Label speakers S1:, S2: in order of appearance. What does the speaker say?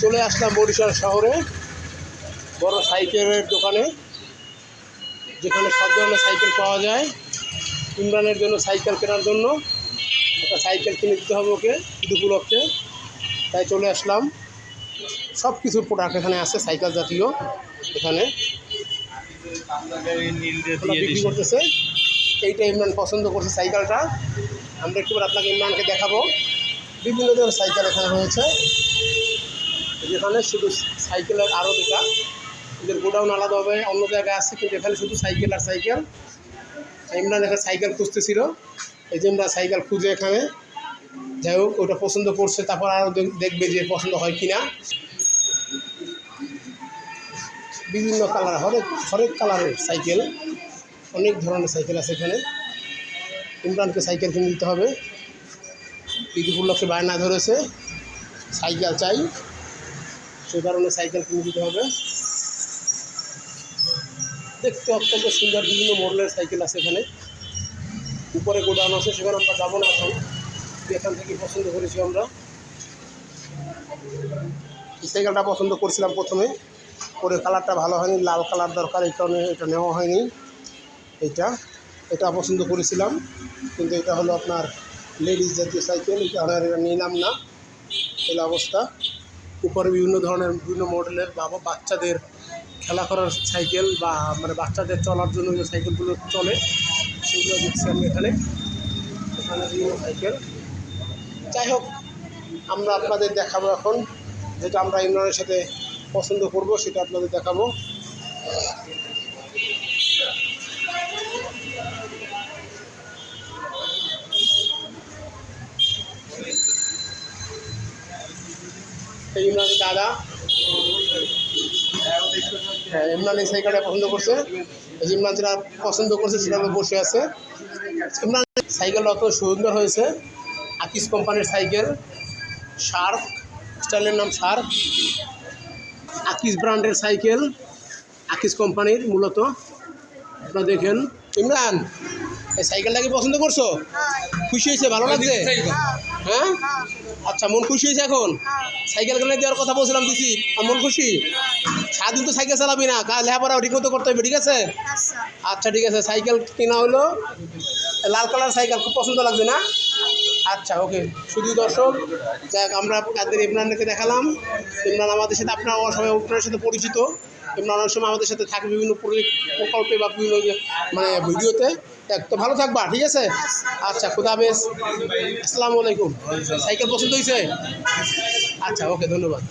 S1: চলে আসলাম বরিশাল শহরে। বড় সাইকেলের দোকানে, যেখানে সব ধরনের সাইকেল পাওয়া যায়। ইমরানের জন্য সাইকেল কেনার জন্য। একটা সাইকেল কিনে দিতে হবে ওকে ঈদ তাই চলে আসলাম। সব কিছু প্রোডাক্ট এখানে আছে, সাইকেল জাতীয়, এখানে। বিক্রি করতেছে। এইটা ইমরান পছন্দ করছে সাইকেলটা। আমরা একটু আপনাকে ইমরানকে দেখাবো। বিভিন্ন ধরনের সাইকেল এখানে রয়েছে। যেখানে শুধু সাইকেলের আরও দেখা এদের গোডাউন আলাদাভাবে অন্য জায়গায় আছে, কিন্তু এখানে শুধু সাইকেল আর সাইকেল। ইমরান এখানে সাইকেল খুঁজতেছিল। এই যে ইমরান সাইকেল খুঁজে এখানে। যাই হোক, ওটা পছন্দ করছে, তারপর আরও দেখবে যে পছন্দ হয় কিনা। বিভিন্ন কালার, হরেক হরেক কালারের সাইকেল। অনেক ধরনের সাইকেল আছে এখানে। ইমরানকে সাইকেল কিনে দিতে হবে। ঈদ উপলক্ষে বায়না ধরেছে। সাইকেল চাই। সেই কারণে সাইকেল কিনে দিতে হবে। দেখতে অত্যন্ত সুন্দর বিভিন্ন মডেলের সাইকেল আছে এখানে। উপরে গোডাউন আছে, সেখানে আমরা যাব না এখন। এখান থেকে পছন্দ করেছি আমরা। সাইকেলটা পছন্দ করছিলাম প্রথমে। পরে কালারটা ভালো হয়নি, লাল কালার দরকার, এই কারণে এটা নেওয়া হয়নি। এটা এটা পছন্দ করেছিলাম। কিন্তু এটা হলো আপনার লেডিস জাতীয় সাইকেল, এটা আমরা নিলাম না। এই অবস্থা। উপরে বিভিন্ন ধরনের, বিভিন্ন মডেলের বা বাচ্চাদের খেলা করার সাইকেল বা মানে বাচ্চাদের চলার জন্য যে সাইকেলগুলো চলে, সেগুলো দেখছি আমি এখানে। এখানে বিভিন্ন সাইকেল। যাই হোক, আমরা আপনাদের দেখাবো এখন যেটা আমরা ইমরানের সাথে পছন্দ করব, সেটা আপনাদের দেখাবো। ইমরানের দাদা। হ্যাঁ ইমরান এই সাইকেলটা পছন্দ করছে। ইমরান যেটা পছন্দ করছে সেটা বসে আছে। ইমরান সাইকেলটা অত সুন্দর হয়েছে। আকিস কোম্পানির সাইকেল শার্ক স্টাইলের নাম শার্ক। আকিস ব্র্যান্ডের সাইকেল আকিস কোম্পানির মূলত। আপনারা দেখেন। ইমরান এই সাইকেলটা কি পছন্দ করছ? খুশি হয়েছে? ভালো লাগছে? হ্যাঁ? আচ্ছা মন খুশি হয়েছে এখন? সাইকেল কিনে দেওয়ার কথা বলছিলাম দিছি। আর মন খুশি? সারাদিন তো সাইকেল চালাবি না। কাজ লেখাপড়া ঠিক মতো করতে হবে ঠিক আছে? আচ্ছা ঠিক আছে। সাইকেল কেনা হলো লাল কালার সাইকেল খুব পছন্দ লাগছে না? আচ্ছা ওকে। শুধু দর্শক, যাক, আমরা তাদের ইমরানকে দেখালাম। ইমরান আমাদের সাথে, আপনার সবাই আপনার সাথে পরিচিত। ইমরান অনেক সময় আমাদের সাথে থাকে বিভিন্ন প্রকল্পে বা বিভিন্ন মানে ভিডিওতে। তো ভালো থাকবা, ঠিক আছে? আচ্ছা খুদা হাফেজ। আসসালামু আলাইকুম। সাইকেল পছন্দ হয়েছে? আচ্ছা ওকে, ধন্যবাদ।